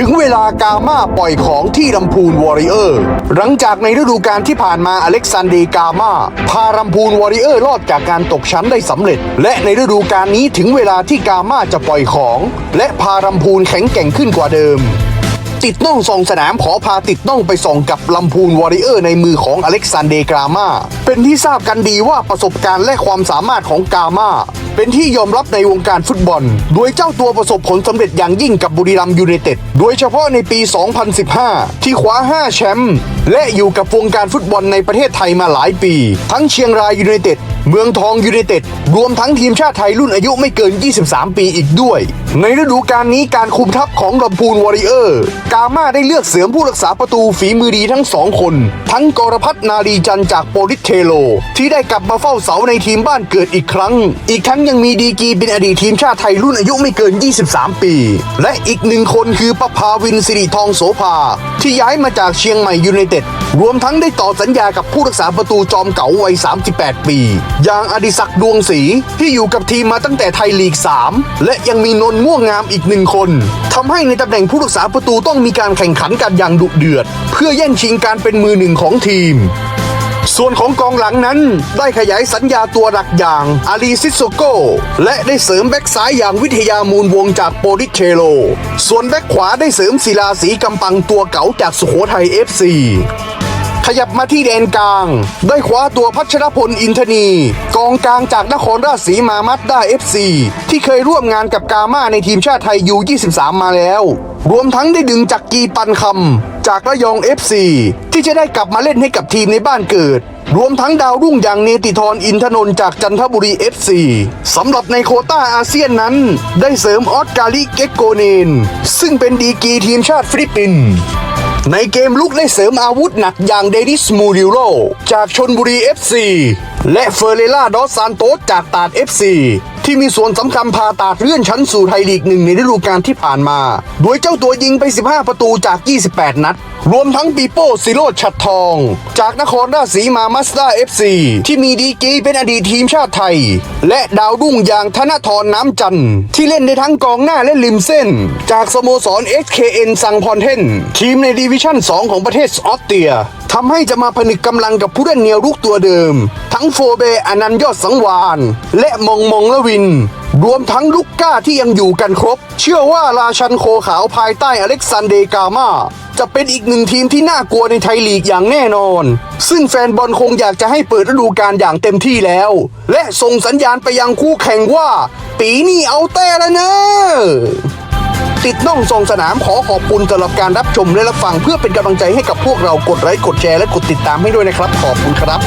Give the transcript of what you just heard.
ถึงเวลากาม่าปล่อยของที่ลำพูนวอริเออร์ หลังจากในฤดูกาลที่ผ่านมาอเล็กซานเดร์กามาพาลำพูนวอริเออร์รอดจากการตกชั้นได้สำเร็จ และในฤดูกาลนี้ถึงเวลาที่กาม่าจะปล่อยของ และพาลำพูนแข็งแกร่งขึ้นกว่าเดิม ติดน่องส่องสนามขอพาติดน่องไปส่องกับลำพูนวอริเออร์ในมือของอเล็กซานเดร์กามา เป็นที่ทราบกันดีว่าประสบการณ์และความสามารถของกามาเป็นที่ยอมรับในวงการฟุตบอล โดยเจ้าตัวประสบผลสำเร็จอย่างยิ่งกับบุรีรัมย์ยูไนเต็ด โดยเฉพาะในปี 2015 ที่คว้า 5 แชมป์ และอยู่กับวงการฟุตบอลในประเทศไทยมาหลายปี ทั้งเชียงรายยูไนเต็ด เมืองทองยูไนเต็ด รวมทั้งทีมชาติไทยรุ่นอายุไม่เกิน 23 ปีอีกด้วย ในฤดูกาลนี้การคุมทัพของลำพูนวอริเออร์กาม่าได้เลือกเสริมผู้รักษาประตูฝีมือดีทั้งสองคน ทั้งกรพัฒนาลีจันจากโปลิสเทโล ที่ได้กลับมาเฝ้าเสาในทีมบ้านเกิดอีกครั้ง อีกทั้งยังมีดีกีเป็นอดีตทีมชาติไทยรุ่นอายุไม่เกิน 23 ปี และอีกหนึ่งคนคือประภาวินสิริทองโสภา ที่ย้ายมาจากเชียงใหม่ยูไนเต็ด รวมทั้งได้ต่อสัญญากับผู้รักษาประตูจอมเก่าวัย 38 ปี อย่างอดิศักดิ์ดวงศรีที่อยู่กับทีมมาตั้งแต่ไทยลีก 3 และยังมีนนท์ม่วงงามอีกหนึ่งคนทำให้ในตำแหน่งผู้รักษาประตูต้องมีการแข่งขันกันอย่างดุเดือด เพื่อแย่งชิงการเป็นมือหนึ่งของทีมส่วนของกองหลังนั้นได้ขยายสัญญาตัวหลักอย่างอาลีซิโซโกและได้เสริมแบ็กซ้ายอย่างวิทยามูลวงจากโปลิเทโล ส่วนแบ็กขวาได้เสริมศิลาสีกำปังตัวเก๋าจากสุโขทัย FC ขยับมาที่แดนกลาง ได้คว้าตัวพัชรพลอินทนี กองกลางจากนครราชสีมามัดด้า FC ที่เคยร่วมงานกับกามาในทีมชาติไทยยู23 มาแล้ว รวมทั้งได้ดึงจักกีปันคำจากระยอง FC ที่จะได้กลับมาเล่นให้กับทีมในบ้านเกิด รวมทั้งดาวรุ่งอย่างเนติธรอินทนนท์จากจันทบุรี FC สำหรับในโคต้าอาเซียนนั้น ได้เสริมออสการิเกโกเนน ซึ่งเป็นดีกีทีมชาติฟิลิปปินส์ ในเกมลุกได้เสริมอาวุธหนักอย่างเดนิสมูริโรจากชนบุรี FC และเฟอร์เรล่าดอสซานโตสจากตาด FC ที่มีส่วนสำคัญพาตาดเลื่อนชั้นสู่ไทยลีกหนึ่งในฤดูกาลที่ผ่านมา โดยเจ้าตัวยิงไป 15 ประตูจาก 28 นัด รวมทั้งปีโป้ซิโรดชัดทอง จากนครราชสีมามัสด้า FC ที่มีดีกีเป็นอดีตทีมชาติไทย และดาวรุ่งอย่างธนทรน้ำจันทร์ที่เล่นได้ทั้งกองหน้าและริมเส้น จากสโมสร SKN ซังพอนเทนทีมในดิวิชั่น 2 ของประเทศออสเตรียทำให้จะมาผนึกกำลังกับผู้เล่นแนวรุกตัวเดิม ทั้งโฟเบอนันยอดสังวาน และมองมองละวินรวมทั้งลูกก้าที่ยังอยู่กันครบ เชื่อว่าราชันโคขาวภายใต้อเล็กซานเดรกามาจะเป็นอีกหนึ่งทีมที่น่ากลัวในไทยลีกอย่างแน่นอน ซึ่งแฟนบอลคงอยากจะให้เปิดฤดูกาลอย่างเต็มที่แล้ว และส่งสัญญาณไปยังคู่แข่งว่า ปีนี้เอาแต่แล้วเนอะติดน่องส่งสนามขอขอบคุณสำหรับการรับชมและรับฟังเพื่อเป็นกำลังใจให้กับพวกเรากดไลค์กดแชร์และกดติดตามให้ด้วยนะครับ ขอบคุณครับ